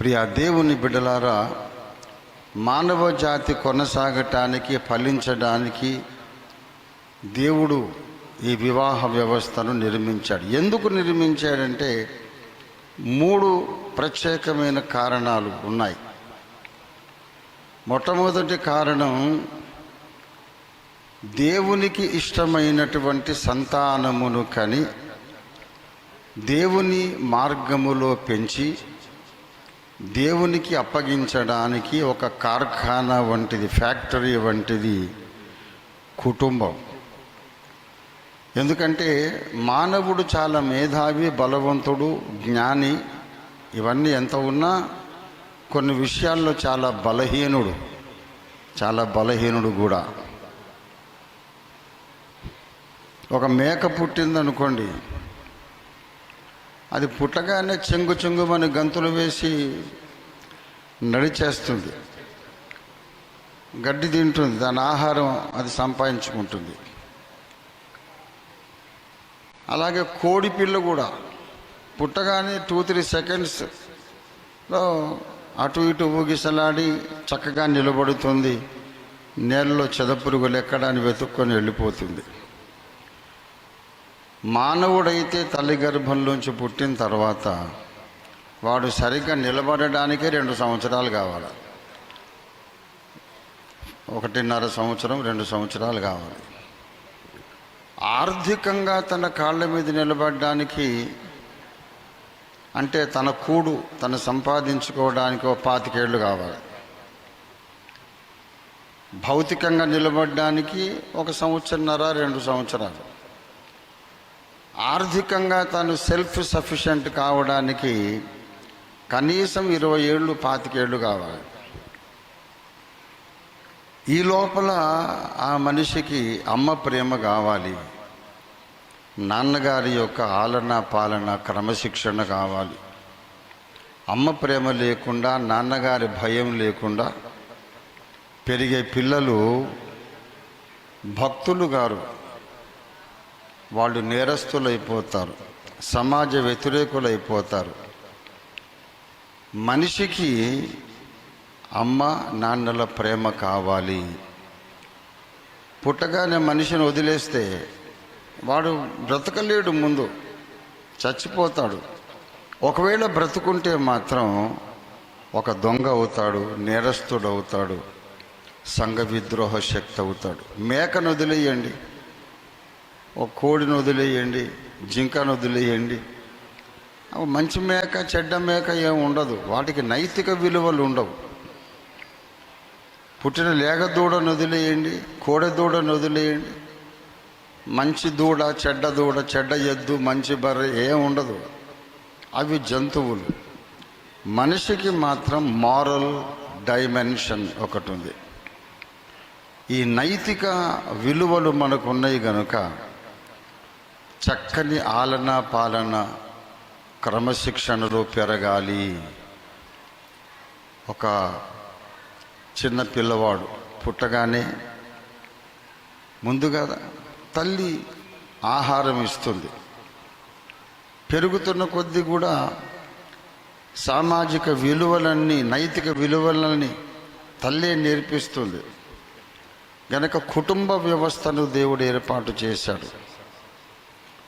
ప్రియ దేవుని బిడ్డలారా మానవ జాతి కొనసాగటానికి ఫలించడానికి దేవుడు ఈ వివాహ వ్యవస్థను నిర్మించాడు. ఎందుకు నిర్మించాడంటే మూడు ప్రత్యేకమైన కారణాలు ఉన్నాయి. మొట్టమొదటి కారణం దేవునికి ఇష్టమైనటువంటి సంతానమును కని దేవుని మార్గములో పెంచి దేవునికి అప్పగించడానికి ఒక కార్ఖానా వంటిది ఫ్యాక్టరీ వంటిది కుటుంబం. ఎందుకంటే మానవుడు చాలా మేధావి బలవంతుడు జ్ఞాని ఇవన్నీ ఎంత ఉన్నా కొన్ని విషయాల్లో చాలా బలహీనుడు చాలా బలహీనుడు కూడా. ఒక మేక పుట్టిందనుకోండి అది పుట్టగానే చెంగు చెంగుమని గంతులు వేసి నడిచేస్తుంది. గడ్డి తింటుంది దాని ఆహారం అది సంపాదించుకుంటుంది. అలాగే కోడి పిల్ల కూడా పుట్టగానే టూ త్రీ సెకండ్స్లో అటు ఇటు ఊగిసలాడి చక్కగా నిలబడుతుంది. నేలలో చెదపురుగులు ఎక్కడాన్ని వెతుక్కొని వెళ్ళిపోతుంది. మానవుడైతే తల్లి గర్భంలోంచి పుట్టిన తర్వాత వాడు సరిగ్గా నిలబడడానికి రెండు సంవత్సరాలు కావాలి. ఒకటిన్నర సంవత్సరం రెండు సంవత్సరాలు కావాలి. ఆర్థికంగా తన కాళ్ళ మీద నిలబడడానికి అంటే తన కూడు తను సంపాదించుకోవడానికి ఒక పాతికేళ్ళు కావాలి. భౌతికంగా నిలబడడానికి ఒక సంవత్సరన్నర రెండు సంవత్సరాలు. ఆర్థికంగా తను సెల్ఫ్ సఫిషియెంట్ కావడానికి కనీసం ఇరవై ఏళ్ళు పాతికేళ్ళు కావాలి. ఈ లోపల ఆ మనిషికి అమ్మ ప్రేమ కావాలి. నాన్నగారి యొక్క ఆలన పాలన క్రమశిక్షణ కావాలి. అమ్మ ప్రేమ లేకుండా నాన్నగారి భయం లేకుండా పెరిగే పిల్లలు భక్తులు గారు. వాళ్ళు నేరస్తులైపోతారు. సమాజ వ్యతిరేకులైపోతారు. మనిషికి అమ్మ నాన్నల ప్రేమ కావాలి. పుట్టగానే మనిషిని వదిలేస్తే వాడు బ్రతకలేడు ముందు. చచ్చిపోతాడు. ఒకవేళ బ్రతుకుంటే మాత్రం ఒక దొంగ అవుతాడు నేరస్తుడు అవుతాడు సంఘ విద్రోహ శక్తి అవుతాడు. మేకను వదిలేయండి. ఒక కోడిని వదిలేయండి జింకను వదిలేయండి. మంచి మేక చెడ్డ మేక ఏం ఉండదు. వాటికి నైతిక విలువలు ఉండవు. పుట్టిన లేగ దూడను వదిలేయండి కోడె దూడను వదిలేయండి. మంచి దూడ చెడ్డ దూడ చెడ్డ ఎద్దు మంచి బర్రె ఏం ఉండదు. అవి జంతువులు. మనిషికి మాత్రం మారల్ డైమెన్షన్ ఒకటి ఉంది ఈ నైతిక విలువలు మనకు ఉన్నాయి గనుక చక్కని ఆలన పాలన క్రమశిక్షణలో పెరగాలి. ఒక చిన్న పిల్లవాడు పుట్టగానే ముందుగా తల్లి ఆహారం ఇస్తుంది. పెరుగుతున్న కొద్దీ కూడా సామాజిక విలువలన్నీ నైతిక విలువలని తల్లే నేర్పిస్తుంది. గనక కుటుంబ వ్యవస్థను దేవుడు ఏర్పాటు చేశాడు.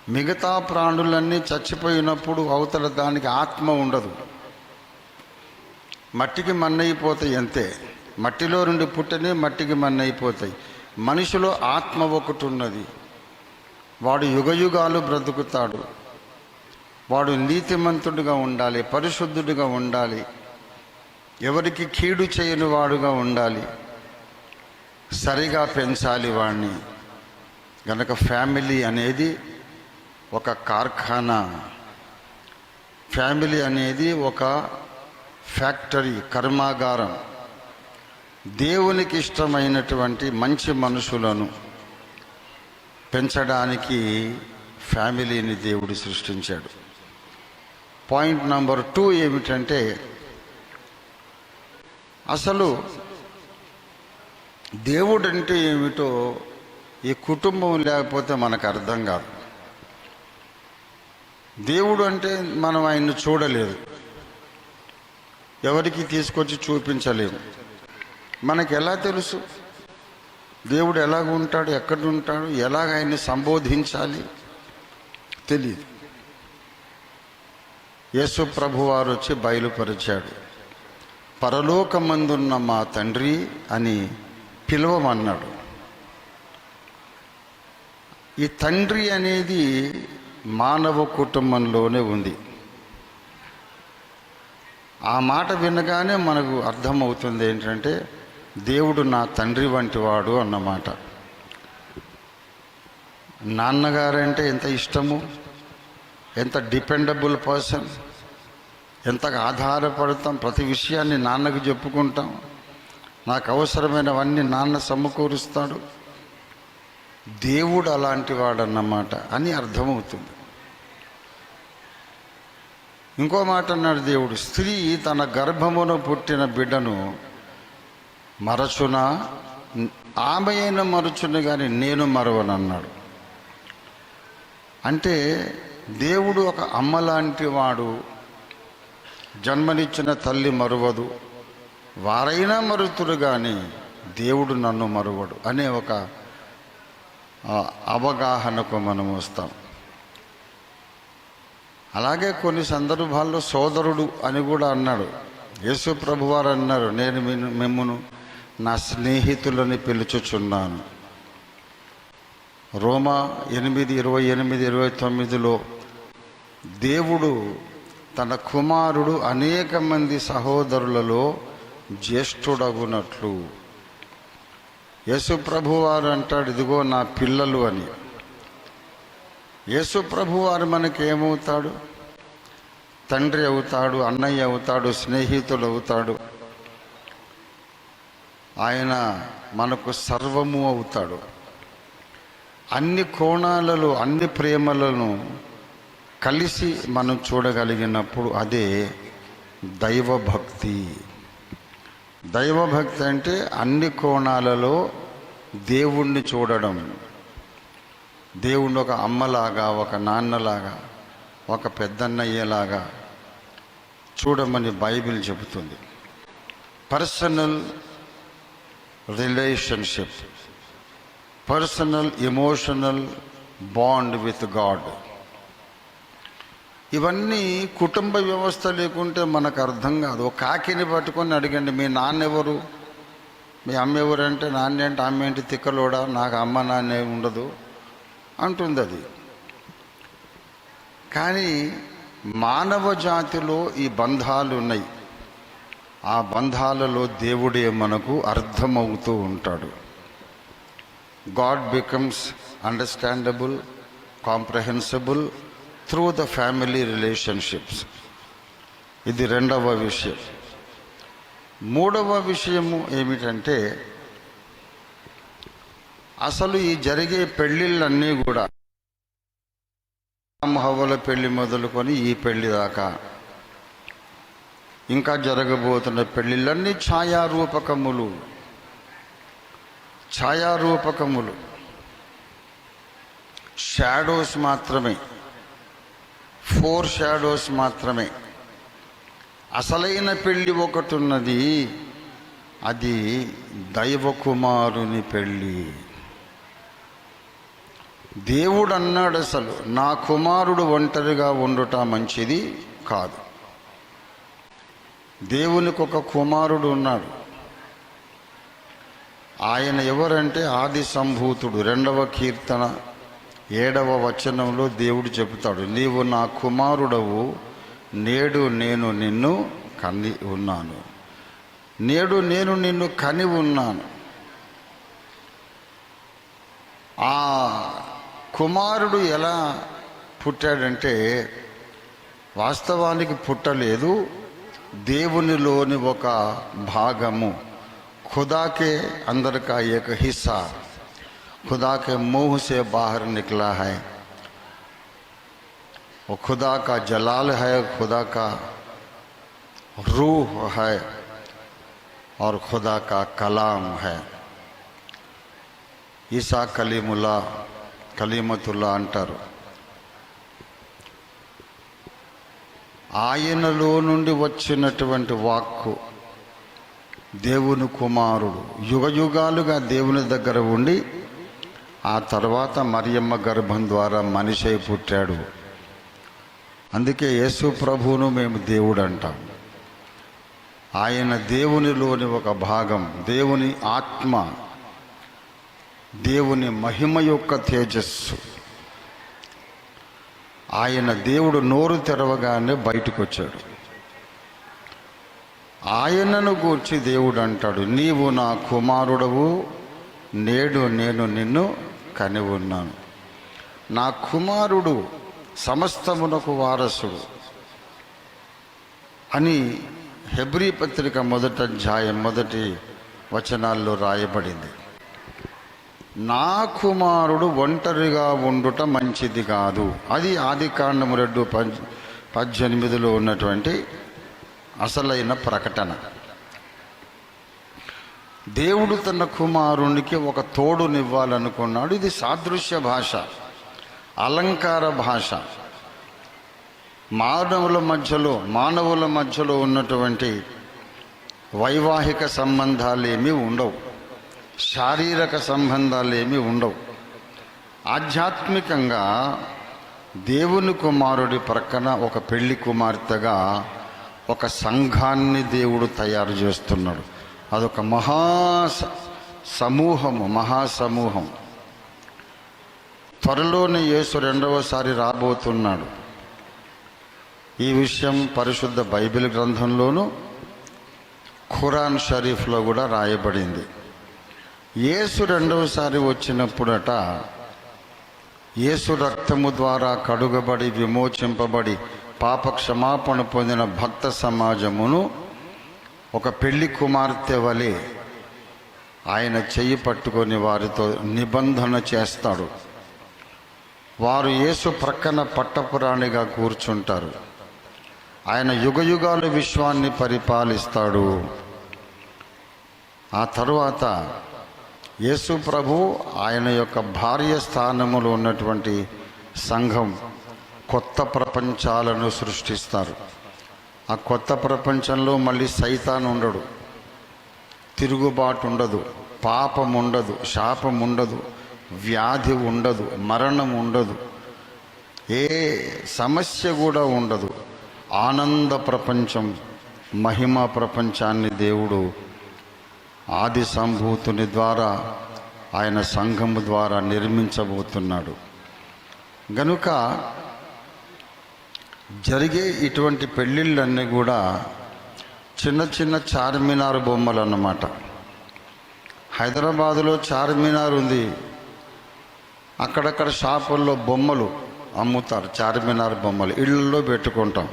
మిగతా ప్రాణులన్నీ చచ్చిపోయినప్పుడు అవతల దానికి ఆత్మ ఉండదు. మట్టికి మన్నైపోతాయి అంతే మట్టిలో రెండు పుట్టనే మట్టికి మన్నైపోతాయి. మనిషిలో ఆత్మ ఒకటి ఉన్నది వాడు యుగయుగాలు బ్రతుకుతాడు. వాడు నీతిమంతుడిగా ఉండాలి పరిశుద్ధుడిగా ఉండాలి ఎవరికి కీడు చేయని వాడుగా ఉండాలి. సరిగా పెంచాలి వాడిని గనక ఫ్యామిలీ అనేది ఒక కార్ఖానా. ఫ్యామిలీ అనేది ఒక ఫ్యాక్టరీ కర్మాగారం. దేవునికి ఇష్టమైనటువంటి మంచి మనుషులను పెంచడానికి ఫ్యామిలీని దేవుడు సృష్టించాడు. పాయింట్ నంబర్ టూ ఏమిటంటే అసలు దేవుడంటే ఏమిటో ఈ కుటుంబం లేకపోతే మనకు అర్థం కాదు. దేవుడు అంటే మనం ఆయన్ని చూడలేదు. ఎవరికి తీసుకొచ్చి చూపించలేము. మనకు ఎలా తెలుసు? దేవుడు ఎలాగ ఉంటాడు ఎక్కడ ఉంటాడు ఎలాగ ఆయన్ని సంబోధించాలి? తెలియదు యేసు ప్రభు వారు వచ్చి బయలుపరిచాడు. పరలోకమందున్న మా తండ్రి అని పిలవమన్నాడు. ఈ తండ్రి అనేది మానవ కుటుంబంలోనే ఉంది. ఆ మాట వినగానే మనకు అర్థమవుతుంది ఏంటంటే దేవుడు నా తండ్రి వంటివాడు అన్నమాట. నాన్నగారంటే ఎంత ఇష్టము? ఎంత డిపెండబుల్ పర్సన్? ఎంతగా ఆధారపడతాం? ప్రతి విషయాన్ని నాన్నకు చెప్పుకుంటాం. నాకు అవసరమైనవన్నీ నాన్న సమకూరుస్తాడు. దేవుడు అలాంటి వాడన్నమాట అని అర్థమవుతుంది. ఇంకో మాట అన్నాడు దేవుడు స్త్రీ తన గర్భమును పుట్టిన బిడ్డను మరచునా? ఆమె అయిన మరచును కానీ నేను మరవనన్నాడు. అంటే దేవుడు ఒక అమ్మ లాంటి వాడు జన్మనిచ్చిన తల్లి మరువదు వారైనా మరుతురు కానీ దేవుడు నన్ను మరువడు అనే ఒక అవగాహనకు మనం వస్తాం. అలాగే కొన్ని సందర్భాల్లో సోదరుడు అని కూడా అన్నాడు. యేసు ప్రభువారు అన్నారు నేను మిమ్ము- మిమ్మును నా స్నేహితులని పిలుచుచున్నాను. రోమా ఎనిమిది ఇరవై ఎనిమిది ఇరవై తొమ్మిదిలో దేవుడు తన కుమారుడు అనేక మంది సహోదరులలో జ్యేష్ఠుడగునట్లు యేసు ప్రభువారు అంటాడు ఇదిగో నా పిల్లలు అని. యేసు ప్రభువారు మనకి ఏమవుతాడు? తండ్రి అవుతాడు అన్నయ్య అవుతాడు స్నేహితుడు అవుతాడు. ఆయన మనకు సర్వము అవుతాడు. అన్ని కోణాలలో అన్ని ప్రేమలను కలిసి మనం చూడగలిగినప్పుడు అదే దైవభక్తి. దైవభక్తి అంటే అన్ని కోణాలలో దేవుణ్ణి చూడడం. దేవుణ్ణి ఒక అమ్మలాగా ఒక నాన్నలాగా ఒక పెద్దన్నయ్యలాగా చూడమని బైబిల్ చెబుతుంది. Personal relationship personal emotional bond with God. ఇవన్నీ కుటుంబ వ్యవస్థ లేకుంటే మనకు అర్థం కాదు. ఒక కాకిని పట్టుకొని అడగండి మీ నాన్న ఎవరు? మీ అమ్మ ఎవరు అంటే నాన్న అంటే అమ్మ ఏంటి తిక్కలోడా? నాకు అమ్మ నాన్న ఉండదు అంటుంది అది. కానీ మానవ జాతిలో ఈ బంధాలు ఉన్నాయి. ఆ బంధాలలో దేవుడే మనకు అర్థమవుతూ ఉంటాడు. God becomes understandable comprehensible through the family relationships ఇది రెండవ విషయం. మూడవ విషయము ఏమిటంటే అసలు ఈ జరిగే పెళ్ళిళ్ళన్నీ కూడా హవ్వల పెళ్ళి మొదలుకొని ఈ పెళ్ళి దాకా. ఇంకా జరగబోతున్న పెళ్ళిళ్ళన్నీ ఛాయారూపకములు. ఛాయారూపకములు. షాడోస్ మాత్రమే. ఫోర్ షాడోస్ మాత్రమే. అసలైన పెళ్ళి ఒకటి ఉన్నది అది దైవకుమారుని పెళ్ళి దేవుడు అన్నాడు అసలు నా కుమారుడు ఒంటరిగా ఉండుట మంచిది కాదు. దేవునికి ఒక కుమారుడు ఉన్నాడు. ఆయన ఎవరంటే ఆది సంభూతుడు రెండవ కీర్తన ఏడవ వచనంలో దేవుడు చెబుతాడు నీవు నా కుమారుడవు నేడు నేను నిన్ను కని ఉన్నాను. నేడు నేను నిన్ను కని ఉన్నాను. ఆ కుమారుడు ఎలా పుట్టాడంటే వాస్తవానికి పుట్టలేదు దేవునిలోని ఒక భాగము. ఖుదాకే అందరికా ఏక హిస్సా. खुदा के मुंह से बाहर निकला है वो खुदा का जलाल है खुदा का रूह है और खुदा का कलाम है ఈసా కలీముల్లా కలీమతుల్లా అంటారు ఆయనలో నుండి వచ్చినటువంటి వాక్కు దేవుని కుమారుడు యుగ యుగాలుగా దేవుని దగ్గర ఉండి ఆ తర్వాత మరియమ్మ గర్భం ద్వారా మనిషి అయి పుట్టాడు. అందుకే యేసు ప్రభువును మేము దేవుడు అంటాం ఆయన దేవునిలోని ఒక భాగం దేవుని ఆత్మ దేవుని మహిమ యొక్క తేజస్సు. ఆయన దేవుడు నోరు తెరవగానే బయటకు వచ్చాడు ఆయనను గూర్చి దేవుడు అంటాడు నీవు నా కుమారుడవు నేడు నేను నిన్ను కని ఉన్నాను నా కుమారుడు సమస్తమునకు వారసుడు అని హెబ్రీ పత్రిక మొదట అధ్యాయం మొదటి వచనాల్లో రాయబడింది. నా కుమారుడు ఒంటరిగా ఉండుట మంచిది కాదు. అది ఆది కాండము రెండు పద్ పద్దెనిమిదిలో ఉన్నటువంటి అసలైన ప్రకటన. దేవుడు తన కుమారునికి ఒక తోడునివ్వాలనుకున్నాడు. ఇది సాదృశ్య భాష అలంకార భాష. మానవుల మధ్యలో మానవుల మధ్యలో ఉన్నటువంటి వైవాహిక సంబంధాలేమీ ఉండవు. శారీరక సంబంధాలు ఏమీ ఉండవు. ఆధ్యాత్మికంగా దేవుని కుమారుడి ప్రక్కన ఒక పెళ్ళి కుమార్తెగా ఒక సంఘాన్ని దేవుడు తయారు చేస్తున్నాడు. అదొక మహా సమూహము మహాసమూహం త్వరలోనే యేసు రెండవసారి రాబోతున్నాడు. ఈ విషయం పరిశుద్ధ బైబిల్ గ్రంథంలోనూ ఖురాన్ షరీఫ్లో కూడా రాయబడింది. యేసు రెండవసారి వచ్చినప్పుడట యేసు రక్తము ద్వారా కడుగబడి విమోచింపబడి పాప క్షమాపణ పొందిన భక్త సమాజమును ఒక పెళ్ళి కుమార్తె వలె ఆయన చెయ్యి పట్టుకొని వారితో నిబంధన చేస్తాడు. వారు యేసు ప్రక్కన పట్టపురాణిగా కూర్చుంటారు. ఆయన యుగయుగాలు విశ్వాన్ని పరిపాలిస్తాడు. ఆ తరువాత యేసు ప్రభు ఆయన యొక్క భార్య స్థానములో ఉన్నటువంటి సంఘం కొత్త ప్రపంచాలను సృష్టిస్తారు. ఆ కొత్త ప్రపంచంలో మళ్ళీ సైతాన్ ఉండడు. తిరుగుబాటు ఉండదు. పాపం ఉండదు. శాపం ఉండదు. వ్యాధి ఉండదు. మరణం ఉండదు. ఏ సమస్య కూడా ఉండదు. ఆనంద ప్రపంచం మహిమ ప్రపంచాన్ని దేవుడు ఆది సంభూతుని ద్వారా ఆయన సంఘము ద్వారా నిర్మించబోతున్నాడు. గనుక జరిగే ఇటువంటి పెళ్ళిళ్ళన్నీ కూడా చిన్న చిన్న చార్మినార్ బొమ్మలు అన్నమాట హైదరాబాదులో చార్మినార్ ఉంది. అక్కడక్కడ షాపుల్లో బొమ్మలు అమ్ముతారు చార్మినార్ బొమ్మలు. ఇళ్ళల్లో పెట్టుకుంటాం.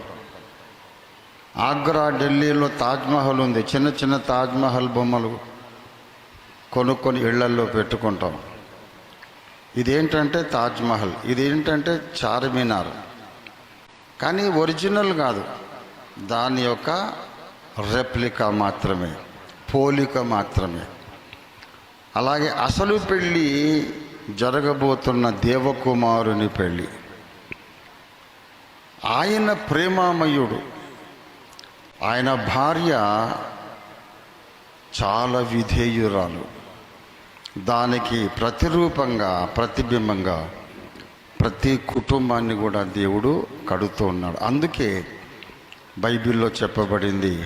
ఆగ్రా ఢిల్లీలో తాజ్మహల్ ఉంది. చిన్న చిన్న తాజ్మహల్ బొమ్మలు కొనుక్కొని ఇళ్ళల్లో పెట్టుకుంటాం. ఇదేంటంటే తాజ్మహల్ ఇదేంటంటే చార్మినార్? కానీ ఒరిజినల్ కాదు. దాని యొక్క రెప్లికా మాత్రమే పోలిక మాత్రమే. అలాగే అసలు పెళ్ళి జరగబోతున్న దేవకుమారుని పెళ్ళి. ఆయన ప్రేమామయుడు. ఆయన భార్య చాలా విధేయురాలు. దానికి ప్రతిరూపంగా ప్రతిబింబంగా ప్రతి కుటుంబాన్ని కూడా దేవుడు కడుతూ ఉన్నాడు. అందుకే బైబిల్లో చెప్పబడింది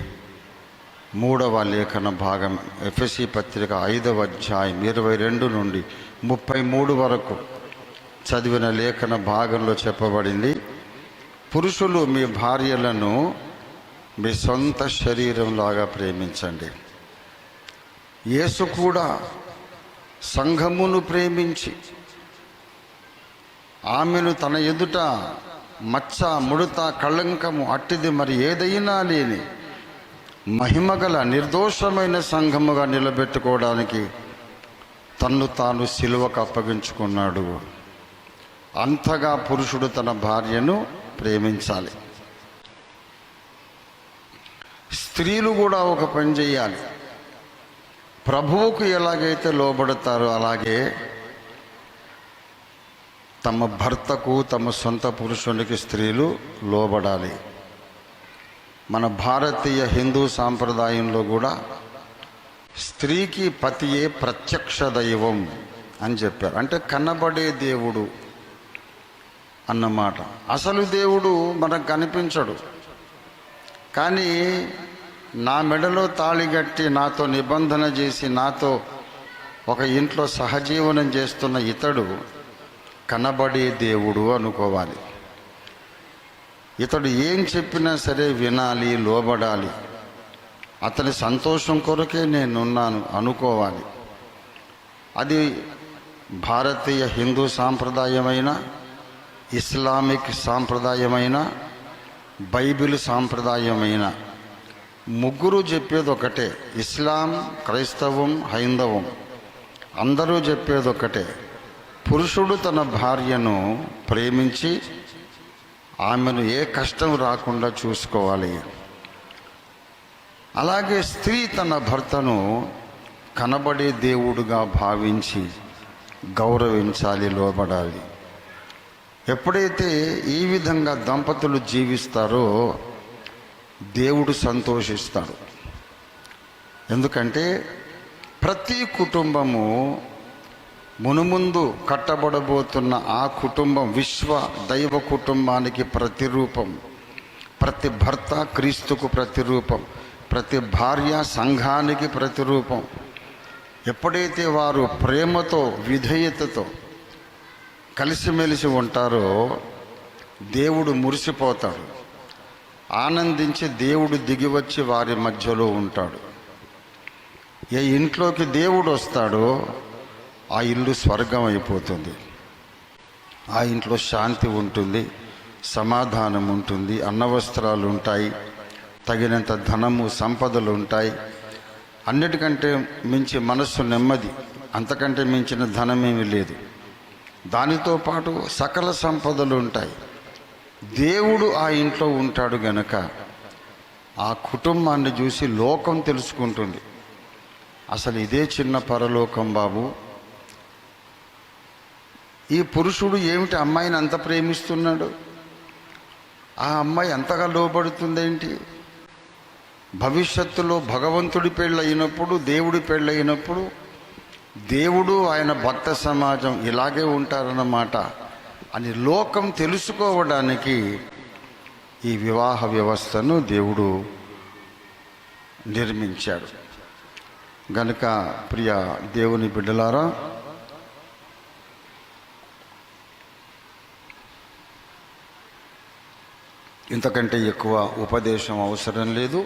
మూడవ లేఖన భాగం ఎఫ్ఎసి పత్రిక ఐదవ అధ్యాయం ఇరవై రెండు నుండి ముప్పై మూడు వరకు చదివిన లేఖన భాగంలో చెప్పబడింది పురుషులు మీ భార్యలను మీ సొంత శరీరంలాగా ప్రేమించండి. యేసు కూడా సంఘమును ప్రేమించి ఆమెను తన ఎదుట మచ్చ ముడత కళంకము అట్టిది మరి ఏదైనా లేని మహిమగల నిర్దోషమైన సంఘముగా నిలబెట్టుకోవడానికి తన్ను తాను సిలువకు అప్పగించుకున్నాడు. అంతగా పురుషుడు తన భార్యను ప్రేమించాలి. స్త్రీలు కూడా ఒక పని చేయాలి. ప్రభువుకు ఎలాగైతే లోబడతారో అలాగే తమ భర్తకు తమ సొంత పురుషునికి స్త్రీలు లోబడాలి. మన భారతీయ హిందూ సాంప్రదాయంలో కూడా స్త్రీకి పతియే ప్రత్యక్ష దైవం అని చెప్పారు. అంటే కనబడే దేవుడు అన్నమాట. అసలు దేవుడు మనకు కనిపించడు. కానీ నా మెడలో తాళిగట్టి నాతో నిబంధన చేసి నాతో ఒక ఇంట్లో సహజీవనం చేస్తున్న ఇతడు కనబడే దేవుడు అనుకోవాలి. ఇతడు ఏం చెప్పినా సరే వినాలి లోబడాలి. అతని సంతోషం కొరకే నేనున్నాను అనుకోవాలి. అది భారతీయ హిందూ సాంప్రదాయమైన ఇస్లామిక్ సాంప్రదాయమైన బైబిల్ సాంప్రదాయమైన. ముగ్గురు చెప్పేది ఒకటే ఇస్లాం క్రైస్తవం హైందవం. అందరూ చెప్పేది ఒకటే పురుషుడు తన భార్యను ప్రేమించి ఆమెను ఏ కష్టం రాకుండా చూసుకోవాలి. అలాగే స్త్రీ తన భర్తను కనబడే దేవుడుగా భావించి గౌరవించాలి లోబడాలి. ఎప్పుడైతే ఈ విధంగా దంపతులు జీవిస్తారో దేవుడు సంతోషిస్తాడు. ఎందుకంటే ప్రతి కుటుంబము మునుముందు కట్టబడబోతున్న ఆ కుటుంబం విశ్వ దైవ కుటుంబానికి ప్రతిరూపం. ప్రతి భర్త క్రీస్తుకు ప్రతిరూపం. ప్రతి భార్య సంఘానికి ప్రతిరూపం. ఎప్పుడైతే వారు ప్రేమతో విధేయతతో కలిసిమెలిసి ఉంటారో దేవుడు మురిసిపోతాడు. ఆనందించి దేవుడు దిగివచ్చి వారి మధ్యలో ఉంటాడు. ఏ ఇంట్లోకి దేవుడు వస్తాడో ఆ ఇల్లు స్వర్గం అయిపోతుంది. ఆ ఇంట్లో శాంతి ఉంటుంది సమాధానం ఉంటుంది అన్నవస్త్రాలు ఉంటాయి తగినంత ధనము సంపదలు ఉంటాయి. అన్నిటికంటే మించి మనస్సు నెమ్మది అంతకంటే మించిన ధనమేమి లేదు. దానితో పాటు సకల సంపదలు ఉంటాయి. దేవుడు ఆ ఇంట్లో ఉంటాడు గనక ఆ కుటుంబాన్ని చూసి లోకం తెలుసుకుంటుంది. అసలు ఇదే చిన్న పరలోకం బాబు. ఈ పురుషుడు ఏమిటి అమ్మాయిని అంత ప్రేమిస్తున్నాడు? ఆ అమ్మాయి అంతగా లోబడుతుందేంటి? భవిష్యత్తులో భగవంతుడి పెళ్ళయినప్పుడు దేవుడి పెళ్ళయినప్పుడు దేవుడు ఆయన భక్త సమాజం ఇలాగే ఉంటారన్నమాట అని లోకం తెలుసుకోవడానికి ఈ వివాహ వ్యవస్థను దేవుడు నిర్మించాడు. గనుక ప్రియ దేవుని బిడ్డలారా ఇంతకంటే ఎక్కువ ఉపదేశం అవసరం లేదు.